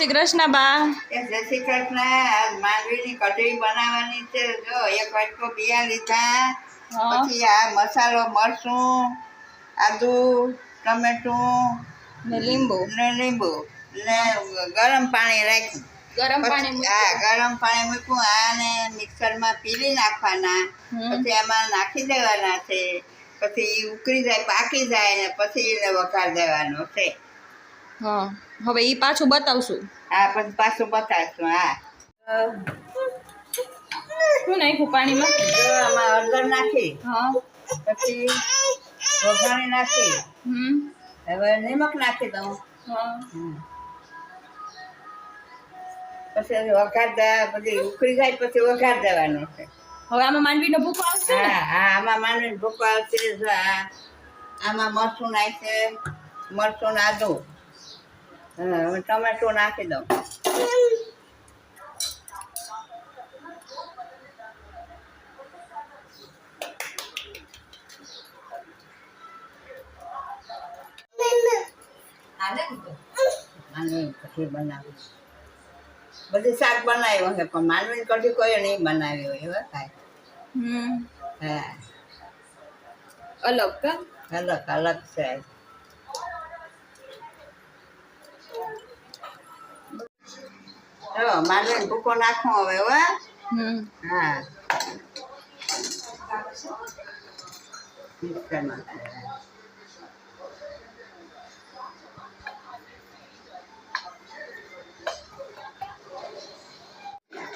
શ્રી કૃષ્ણ બા. એ જય શ્રી કૃષ્ણ આજ માંડવીની કઢી બનાવવાની છે. જો એક વાટકો બિયા લીધા. પછી આ મસાલો મરચું આદુ ટમેટું ને લીંબુ. ને લીંબુ. ને ગરમ પાણી રાખ્યું. ગરમ પાણી હા ગરમ પાણી મૂકું આને મિક્સરમાં પીલી નાખવાના. પછી એમાં નાખી દેવાના છે. પછી ઉકળી જાય પાકી જાય ને પછી એને વઘાર દેવાનો છે. હા. હવે ઈ પાછું બતાવશું. હા પછી પાછું બતાવશું હા. શું નાખ્યું પાણીમાં? આમાં હળદર નાખી. હા. પછી વઘારી નાખી. હમ. હવે નિમક નાખી દઉં. હા. પછી વઘાર દે પછી ઉકળી જાય પછી વઘાર દેવાનો છે. હવે આમાં માંડવીનો ભૂકો આવશે? હા હા આમાં માંડવીનો ભૂકો આવશે. આ આમાં મરચું નાખશે મરચું આદુ. હવે ટમેટો નાખી દઉં. માંડવીની કઢી બનાવી. બધી શાક બનાવ્યું છે પણ માનવી કઢી કોઈ નહીં બનાવી હોય હવે કાંઈ હમ. હા. અલગ કા? અલગ અલગ છે. જો મારે ભૂકો નાખવો હવે હો. હા.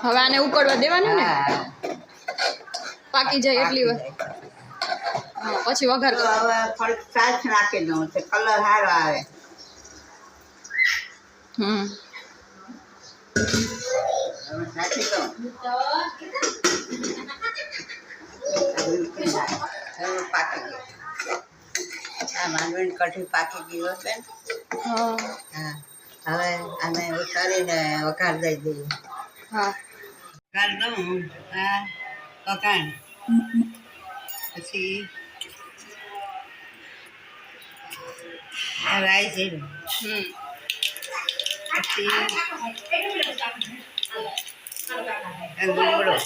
હવે આને ઉકળવા દેવાનું ને? પાકી જાય એટલી વાર. પછી વઘાર હવે થોડીક છાશ નાખી દઉં કલર સારો આવે. હમ. માંડવીની કઢી પાકી ગયું હા. હવે આને ઉતારીને વઘાર દઈ દઈએ વઘાર દઉં આ વઘાર પછી રાઈ જીરું હમ પછી આ લીમડો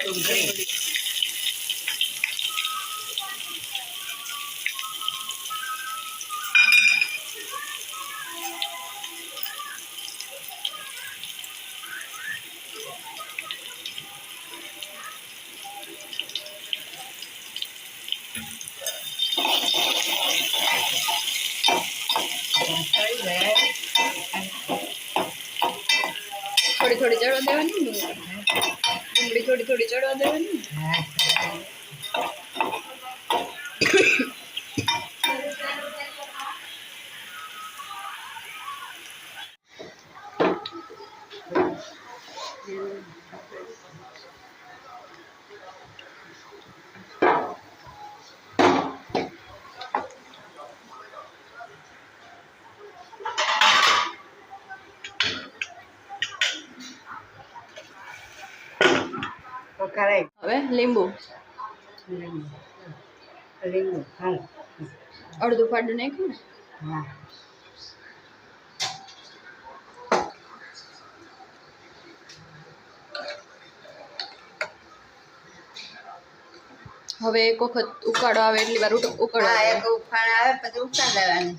ડુંગળી થોડી ચડવા દેવાની ડુંગળી થોડી થોડી ચડવા દેવાની વઘારાય હવે લીંબુ. લીંબુ લીંબુ અડધું ફાડું નાખ્યું ને? હા. હવે એક વખત ઉકાળો આવે એટલી વાર ઉકાળો આવે. એક. ઉફાણ આવે પછી ઉકાળ લેવાની.